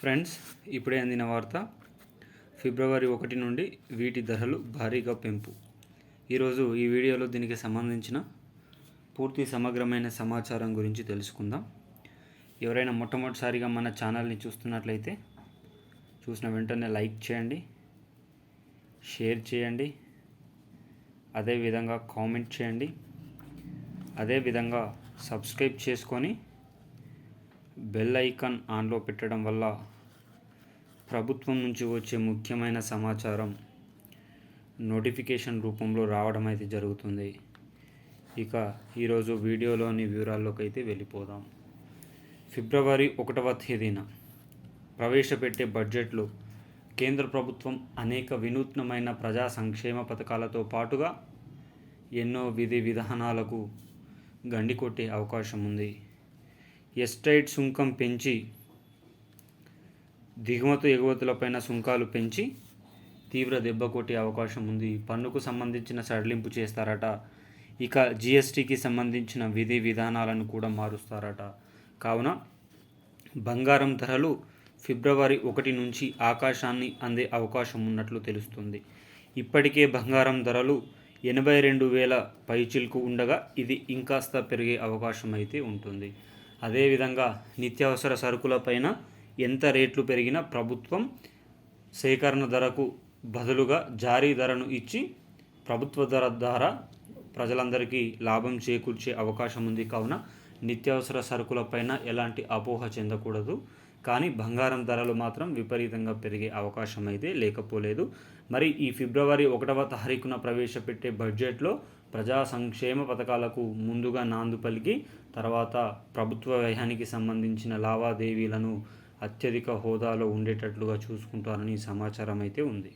Friends ఇప్పుడే అందిన వార్త. ఫిబ్రవరి ఒకటి నుండి వీటి ధరలు భారీగా పెంపు. ఈరోజు ఈ వీడియోలో దీనికి సంబంధించిన పూర్తి సమగ్రమైన సమాచారం గురించి తెలుసుకుందాం. ఎవరైనా మొట్టమొదటిసారిగా మన ఛానల్ని చూస్తున్నట్లయితే చూసిన వెంటనే లైక్ చేయండి షేర్ చేయండి అదేవిధంగా కామెంట్ చేయండి అదేవిధంగా సబ్స్క్రైబ్ చేసుకొని బెల్ ఐకాన్ ఆన్లో పెట్టడం వల్ల ప్రభుత్వం నుంచి వచ్చే ముఖ్యమైన సమాచారం నోటిఫికేషన్ రూపంలో రావడం అయితే జరుగుతుంది. ఇక ఈరోజు వీడియోలోని వివరాల్లోకి అయితే వెళ్ళిపోదాం. ఫిబ్రవరి ఒకటవ తేదీన ప్రవేశపెట్టే బడ్జెట్లో కేంద్ర ప్రభుత్వం అనేక వినూత్నమైన ప్రజా సంక్షేమ పథకాలతో పాటుగా ఎన్నో విధి విధానాలకు గండి కొట్టే అవకాశం ఉంది. ఎస్టైట్ సుంకం పెంచి దిగుమతి ఎగుమతులపైన సుంకాలు పెంచి తీవ్ర దెబ్బ కొట్టే అవకాశం ఉంది. పన్నుకు సంబంధించిన సడలింపు చేస్తారట. ఇక జిఎస్టికి సంబంధించిన విధి విధానాలను కూడా మారుస్తారట. కావున బంగారం ధరలు ఫిబ్రవరి ఒకటి నుంచి ఆకాశాన్ని అందే అవకాశం ఉన్నట్లు తెలుస్తుంది. ఇప్పటికే బంగారం ధరలు ఎనభై రెండు వేల పైచిల్కు ఉండగా ఇది ఇంకాస్త పెరిగే అవకాశం అయితే ఉంటుంది. అదేవిధంగా నిత్యావసర సరుకులపైన ఎంత రేట్లు పెరిగినా ప్రభుత్వం సేకరణ ధరకు బదులుగా జారీ ధరను ఇచ్చి ప్రభుత్వ ధర ద్వారా ప్రజలందరికీ లాభం చేకూర్చే అవకాశం ఉంది. కావున నిత్యావసర సరుకులపైన ఎలాంటి అపోహ చెందకూడదు. కానీ బంగారం ధరలు మాత్రం విపరీతంగా పెరిగే అవకాశం అయితే లేకపోలేదు. మరి ఈ ఫిబ్రవరి ఒకటవ తారీఖున ప్రవేశపెట్టే బడ్జెట్లో ప్రజా సంక్షేమ పథకాలకు ముందుగా నాందు పలికి తర్వాత ప్రభుత్వ వ్యయానికి సంబంధించిన లావాదేవీలను అత్యధిక హోదాలో ఉండేటట్లుగా చూసుకుంటారని సమాచారం అయితే ఉంది.